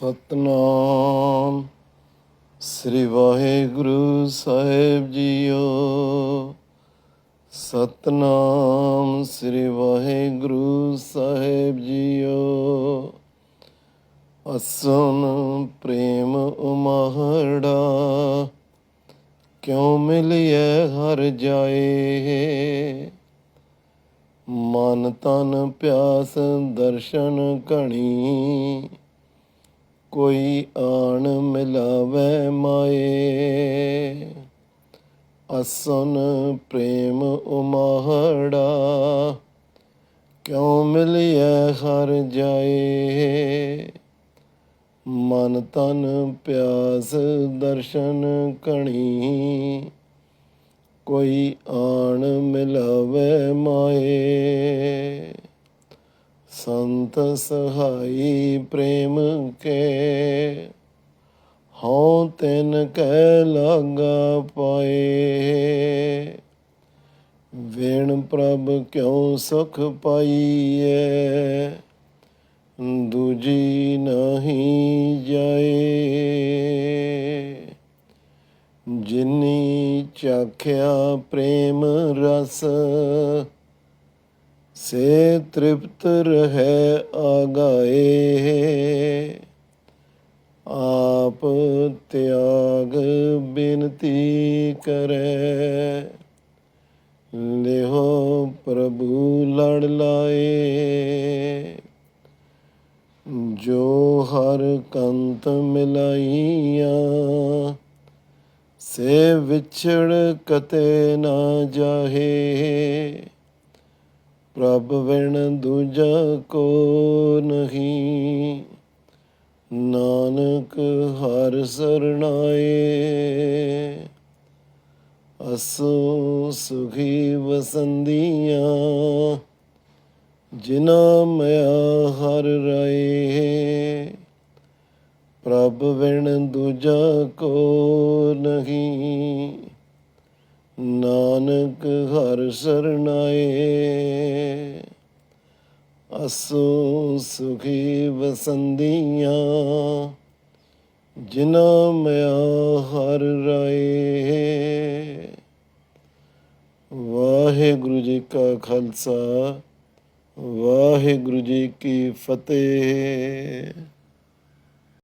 ਸਤਨਾਮ। ਸ੍ਰੀ ਵਾਹਿਗੁਰੂ ਸਾਹਿਬ ਜੀਓ। ਸਤਨਾਮ ਸ੍ਰੀ ਵਾਹਿਗੁਰੂ ਸਾਹਿਬ ਜੀਓ। ਅਸਨ ਪ੍ਰੇਮ ਉਮਹੜਾ, ਕਿਉ ਮਿਲਿਐ ਹਰ ਜਾਏ? ਮਨ ਤਨ ਪਿਆਸ ਦਰਸ਼ਨ ਕਣੀ ਕੋਈ ਆਣ ਮਿਲਾਵੇ ਮਾਏ। ਅਸਨ ਪ੍ਰੇਮ ਉਮਹੜਾ, ਕਿਉ ਮਿਲਿਐ ਹਰ ਜਾਏ। ਮਨ ਤਨ ਪਿਆਸ ਦਰਸ਼ਨ ਕਣੀ, ਕੋਈ ਆਣ ਮਿਲਾਵੇ ਮਾਏ। ਸੰਤ ਸਹਾਈ ਪ੍ਰੇਮ ਕੇ ਹਉ ਤੈਨ ਕੈ ਲਾਗਾ ਪਾਏ। ਵੇਣ ਪ੍ਰਭ ਕਿਉ ਸੁਖ ਪਾਈਐ, ਦੂਜੀ ਨਹੀਂ ਜਾਏ। ਜਿਨੀ ਚਾਖਿਆ ਪ੍ਰੇਮ ਰਸ ਸੇ ਤ੍ਰਿਪਤ ਰਹੇ ਆਗਾਏ। ਆਪ ਤਿਆਗ ਬੇਨਤੀ ਕਰੈ। ਲਿਹੋ ਪ੍ਰਭੂ ਲੜ ਲਾਏ। ਜੋ ਹਰ ਕੰਤ ਮਿਲਾਈਆਂ, ਸੇ ਵਿਛੜ ਕਤੇ ਨਾ ਜਾਹੇ। ਪ੍ਰਭ ਵਿਣ ਦੂਜਾ ਕੋ ਨਹੀਂ। ਨਾਨਕ ਹਰ ਸਰਣਾਏ ਅਸੋ ਸੁਖੀ ਵਸੰਦੀਆਂ, ਜਿਨਾ ਮਿਆ ਹਰ ਰਾਏ। ਪ੍ਰਭ ਵਿਣ ਦੂਜਾ ਕੋ ਨਹੀਂ। ਨਾਨਕ ਹਰ ਸਰਣਾਏ ਅਸੋ ਸੁਖੀ ਵਸੰਦੀਆਂ ਜਿਨਾ ਮਿਆ ਹਰ ਰਾਏ। ਵਾਹਿਗੁਰੂ ਜੀ ਕਾ ਖਾਲਸਾ, ਵਾਹਿਗੁਰੂ ਜੀ ਕੀ ਫਤਿਹ।